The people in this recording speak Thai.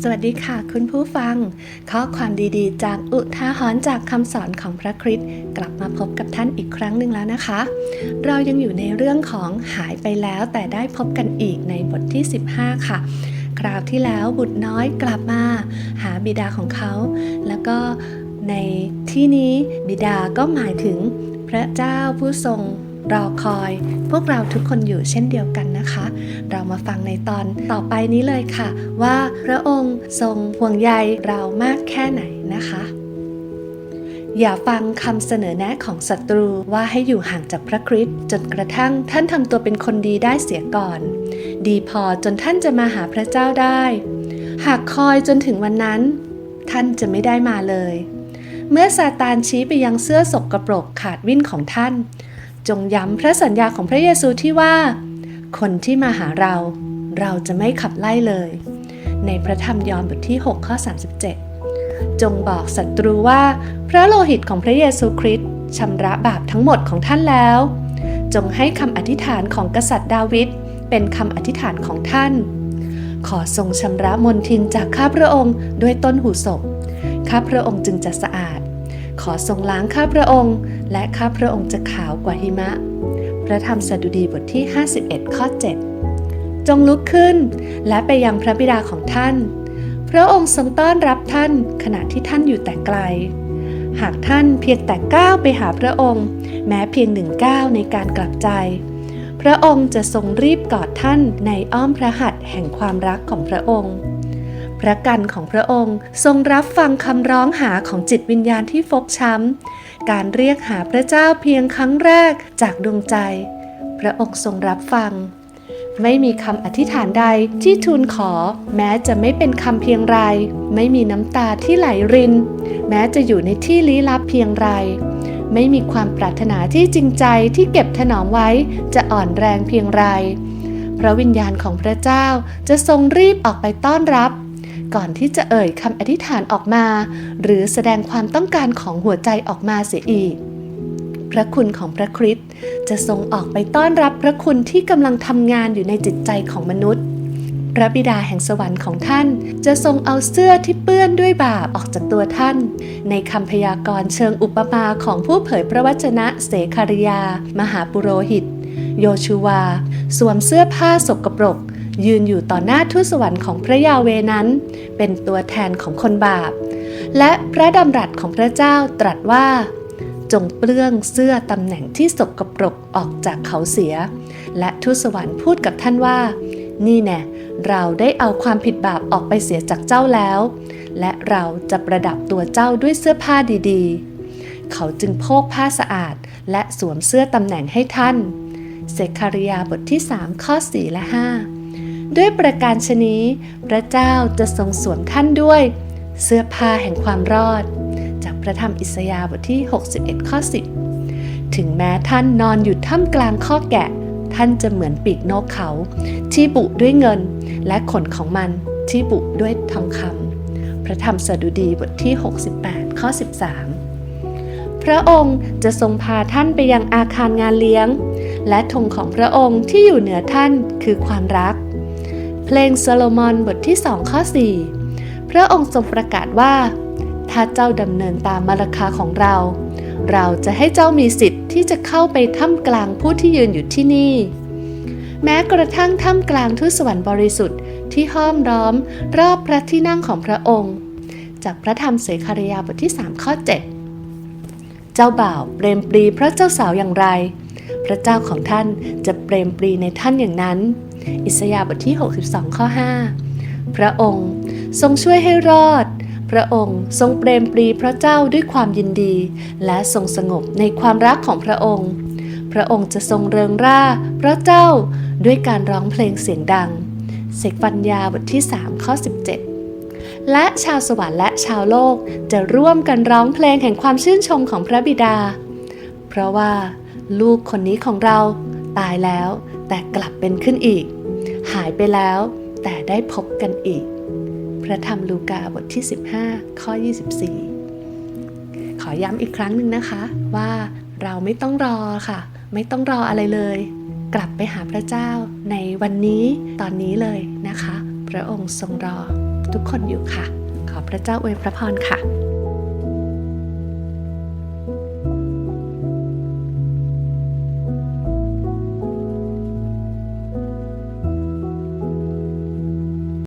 สวัสดีค่ะ คุณผู้ฟัง ข้อความดีๆ จากอุทาหรณ์จากคำสอนของพระคริสต์กลับมาพบกับท่านอีกครั้งหนึ่งแล้วนะคะ เรายังอยู่ในเรื่องของหายไปแล้วแต่ได้พบกันอีกในบทที่ 15 ค่ะ คราวที่แล้วบุตรน้อยกลับมา หาบิดาของเขา แล้วก็ในที่นี้บิดาก็หมายถึงพระเจ้าผู้ทรงรอคอย พวกเราทุกคนอยู่เช่นเดียวกัน เรามาฟังในตอนต่อไปนี้เลยค่ะ ว่าพระองค์ทรงห่วงใยเรามากแค่ไหนนะคะอย่าฟังคำเสนอแนะของศัตรูว่าให้อยู่ห่างจากพระคริสต์จนกระทั่งท่านทำตัวเป็นคนดีได้เสียก่อน ดีพอจนท่านจะมาหาพระเจ้าได้ หากคอยจนถึงวันนั้น ท่านจะไม่ได้มาเลย เมื่อซาตานชี้ไปยังเสื้อสกกระปรกขาดวิ่นของท่าน จงย้ำพระสัญญาของพระเยซูที่ว่า คนที่มาหาเรา เราจะไม่ขับไล่เลย ในพระธรรมยอห์นบทที่ 6 ข้อ 37 จงบอกศัตรูว่า พระโลหิตของพระเยซูคริสต์ชำระบาปทั้งหมดของท่านแล้ว จงให้คำอธิษฐานของกษัตริย์ดาวิดเป็นคำอธิษฐานของท่าน ขอทรงชำระมนทินจากข้าพระองค์ด้วยต้นหูศพข้าพระองค์จึงจะสะอาด ขอทรงล้างข้าพระองค์ และข้าพระองค์จะขาวกว่าหิมะ พระธรรมสดุดีบทที่ 51 ข้อ 7 จงลุกขึ้น และไปยังพระบิดาของท่าน พระองค์ทรงต้อนรับท่านขณะที่ท่านอยู่แต่ไกล หากท่านเพียงแต่ก้าวไปหาพระองค์ แม้เพียงหนึ่งก้าวในการกลับใจ พระองค์จะทรงรีบกอดท่านในอ้อมพระหัตถ์แห่งความรักของพระองค์ ระกันของพระองค์ ทรงรับฟังคำร้องหาของจิตวิญญาณที่ฟกช้ำ การเรียกหาพระเจ้าเพียงครั้งแรกจากดวงใจ พระองค์ทรงรับฟัง ไม่มีคำอธิษฐานใดที่ทูลขอ แม้จะไม่เป็นคำเพียงไร ไม่มีน้ำตาที่ไหลริน แม้จะอยู่ในที่ลี้ลับเพียงไรไม่มีความปรารถนาที่จริงใจที่เก็บถนอมไว้จะอ่อนแรงเพียงไร พระวิญญาณของพระเจ้าจะทรงรีบออกไปต้อนรับ ก่อนที่จะเอ่ยคำอธิษฐานออกมา หรือแสดงความต้องการของหัวใจออกมาเสียอีก พระคุณของพระคริสต์จะทรงออกไปต้อนรับพระคุณที่กำลังทำงานอยู่ในจิตใจของมนุษย์ พระบิดาแห่งสวรรค์ของท่าน จะทรงเอาเสื้อที่เปื้อนด้วยบาปออกจากตัวท่าน ในคำพยากรณ์เชิงอุปมาของผู้เผยพระวจนะเสคาริยา มหาปุโรหิต โยชูวา สวมเสื้อผ้าสกปรก ยืนอยู่ต่อหน้าทูตสวรรค์ของพระยาเวนั้น เป็นตัวแทนของคนบาป และพระดำรัสของพระเจ้าตรัสว่า จงเปลื้องเสื้อตำแหน่งที่สกปรกออกจากเขาเสีย และทูตสวรรค์พูดกับท่านว่า นี่แน่เราได้เอาความผิดบาปออกไปเสียจากเจ้าแล้ว และเราจะประดับตัวเจ้าด้วยเสื้อผ้าดีๆ เขาจึงโพกผ้าสะอาด และสวมเสื้อตำแหน่งให้ท่านเซคาริยาบทที่ 3 ข้อ 4 และ 5 ด้วยประการชนี้ พระเจ้าจะทรงสวมท่านด้วย เสื้อผ้าแห่งความรอด จากพระธรรมอิสยาห์บทที่ 61 ข้อ 10 ถึงแม้ท่านนอนอยู่ท่ามกลางข้อแกะ ท่านจะเหมือนปีกนกเขา ที่บุด้วยเงิน และขนของมันที่บุด้วยทองคำพระธรรมสดุดีบทที่ 68 ข้อ 13 พระองค์จะทรงพาท่านไปยังอาคารงานเลี้ยง และธงของพระองค์ที่อยู่เหนือท่านคือความรัก เพลงโซโลมอนบทที่2ข้อ 4 พระองค์ทรงประกาศว่า ถ้าเจ้าดำเนินตามมรรคาของเรา เราจะให้เจ้ามีสิทธิ์ที่จะเข้าไปท่ามกลางผู้ที่ยืนอยู่ที่นี่ แม้กระทั่งท่ามกลางทูตสวรรค์บริสุทธิ์ที่ห้อมล้อมรอบพระที่นั่งของพระองค์ จากพระธรรมเสคาริยาบทที่ 3 ข้อ 7 เจ้าบ่าวเปรมปรีพระเจ้าสาวอย่างไร พระเจ้าของท่านจะเปรมปรีในท่านอย่างนั้น อิสยาห์บทที่ 62 ข้อ 5 พระองค์ทรงช่วยให้รอด พระองค์ทรงเปรมปรีพระเจ้าด้วยความยินดี และทรงสงบในความรักของพระองค์ พระองค์จะทรงเริงร่าพระเจ้าด้วยการร้องเพลงเสียงดังเสกปัญญาบทที่ 3 ข้อ 17 และชาวสวรรค์และชาวโลกจะร่วมกันร้องเพลงแห่งความชื่นชมของพระบิดา เพราะว่าลูกคนนี้ของเราตายแล้วแต่กลับเป็นขึ้นอีก หายไปแล้ว แต่ได้พบกันอีก พระธรรมลูกาบทที่ 15 ข้อ 24 ขอย้ำอีกครั้งหนึ่งนะคะ ว่าเราไม่ต้องรอค่ะ ไม่ต้องรออะไรเลย กลับไปหาพระเจ้าในวันนี้ตอนนี้เลยนะคะ พระองค์ทรงรอทุกคนอยู่ค่ะ ขอพระเจ้าอวยพระพรค่ะ